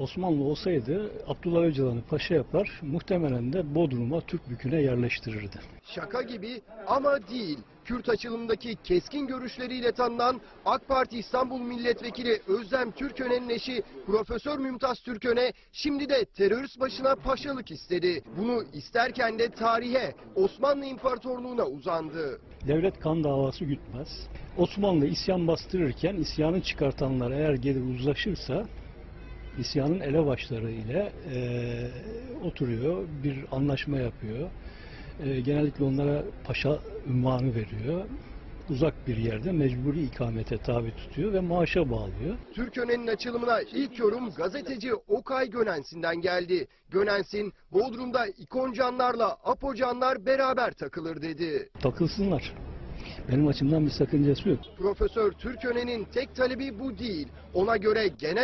Osmanlı olsaydı Abdullah Öcalan'ı paşa yapar, muhtemelen de Bodrum'a Türk büküne yerleştirirdi. Şaka gibi ama değil. Kürt açılımdaki keskin görüşleriyle tanınan AK Parti İstanbul Milletvekili Özlem Türköne'nin eşi Profesör Mümtaz Türköne şimdi de terörist başına paşalık istedi. Bunu isterken de tarihe Osmanlı İmparatorluğu'na uzandı. Devlet kan davası gütmez. Osmanlı isyan bastırırken isyanı çıkartanlar eğer gelir uzlaşırsa isyanın elebaşları ile eee, oturuyor, bir anlaşma yapıyor. Eee, genellikle onlara paşa ünvanı veriyor. Uzak bir yerde mecburi ikamete tabi tutuyor ve maaşa bağlıyor. Türköne'nin açılımına ilk yorum gazeteci Okay Gönensin'den geldi. Gönensin, Bodrum'da ikoncanlarla apocanlar beraber takılır dedi. Takılsınlar. Benim açımdan bir sakıncası yok. Profesör Türköne'nin tek talebi bu değil. Ona göre genel